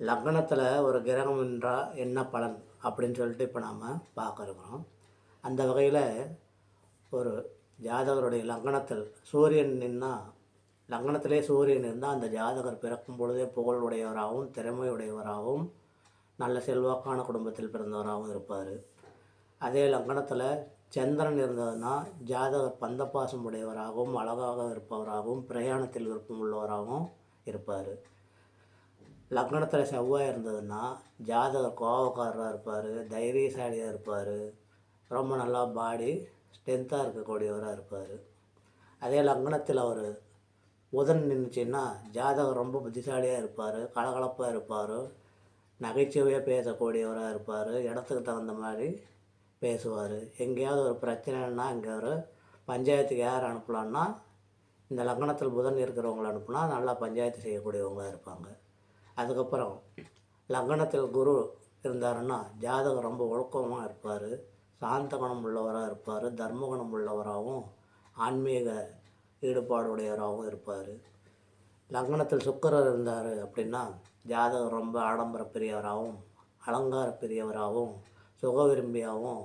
லக்னத்தில் ஒரு கிரகம் என்றால் என்ன பலன் அப்படின்னு சொல்லிட்டு இப்போ நாம் பார்க்க இருக்கிறோம். அந்த வகையில் ஒரு ஜாதகருடைய லக்னத்தில் சூரியன் நின்னால் லக்னத்திலே சூரியன் இருந்தால் அந்த ஜாதகர் பிறக்கும் பொழுதே புகழ் உடையவராகவும் நல்ல செல்வாக்கான குடும்பத்தில் பிறந்தவராகவும் இருப்பார். அதே லக்னத்தில் சந்திரன் இருந்ததுன்னா ஜாதகர் பந்தப்பாசம் உடையவராகவும் அழகாக இருப்பவராகவும் பிரயாணத்தில் விருப்பம் உள்ளவராகவும் இருப்பார். லக்னத்தில் செவ்வாய் இருந்ததுன்னா ஜாதகர் கோவக்காரராக இருப்பார் தைரியசாலியாக இருப்பார் ரொம்ப நல்லா பாடி ஸ்ட்ரென்த்தாக இருக்கக்கூடியவராக இருப்பார். அதே லக்னத்தில் அவர் புதன் நின்றுச்சுன்னா ஜாதகர் ரொம்ப புத்திசாலியாக இருப்பார் கலகலப்பாக இருப்பார் நகைச்சுவையாக பேசக்கூடியவராக இருப்பார் இடத்துக்கு தகுந்த மாதிரி பேசுவார். எங்கேயாவது ஒரு பிரச்சனைன்னா இங்கே ஒரு பஞ்சாயத்துக்கு யார் அனுப்பலான்னா இந்த லக்னத்தில் புதன் இருக்கிறவங்கள அனுப்புனா நல்லா பஞ்சாயத்து செய்யக்கூடியவங்களாக இருப்பாங்க. அதுக்கப்புறம் லக்னத்தில் குரு இருந்தாருன்னா ஜாதகம் ரொம்ப ஒழுக்கமாக இருப்பார் சாந்த குணம் உள்ளவராக இருப்பார் தர்ம குணம் உள்ளவராகவும் ஆன்மீக ஈடுபாடுடையவராகவும் இருப்பார். லக்னத்தில் சுக்கரர் இருந்தார் அப்படின்னா ஜாதகம் ரொம்ப ஆடம்பர பெரியவராகவும் அலங்கார பெரியவராகவும் சுக விரும்பியாகவும்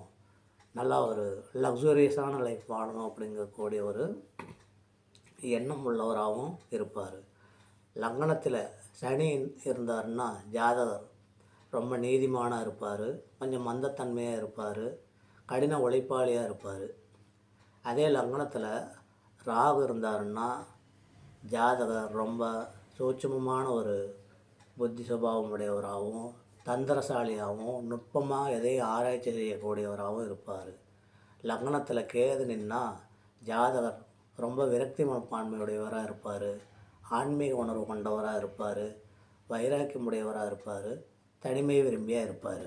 நல்லா ஒரு லக்ஸூரியஸான லைஃப் வாழணும் அப்படிங்கக்கூடிய ஒரு எண்ணம் உள்ளவராகவும் இருப்பார். லக்னத்தில் சனி இருந்தாருன்னா ஜாதகர் ரொம்ப நீதிமானாக இருப்பார். கொஞ்சம் மந்தத்தன்மையாக இருப்பார். கடின உழைப்பாளியாக இருப்பார். அதே லக்னத்தில் ராகு இருந்தாருன்னா ஜாதகர் ரொம்ப சூட்சமமான ஒரு புத்தி சுபாவம் உடையவராகவும் தந்திரசாலியாகவும் நுட்பமாக எதையும் ஆராய்ச்சி செய்யக்கூடியவராகவும் இருப்பார். லக்னத்தில் கேது நின்னா ஜாதகர் ரொம்ப விரக்தி மனப்பான்மையுடையவராக இருப்பார். ஆன்மீக உணர்வு கொண்டவராக இருப்பார் வைராக்கியமுடையவராக இருப்பார் தனிமை விரும்பியாக இருப்பார்.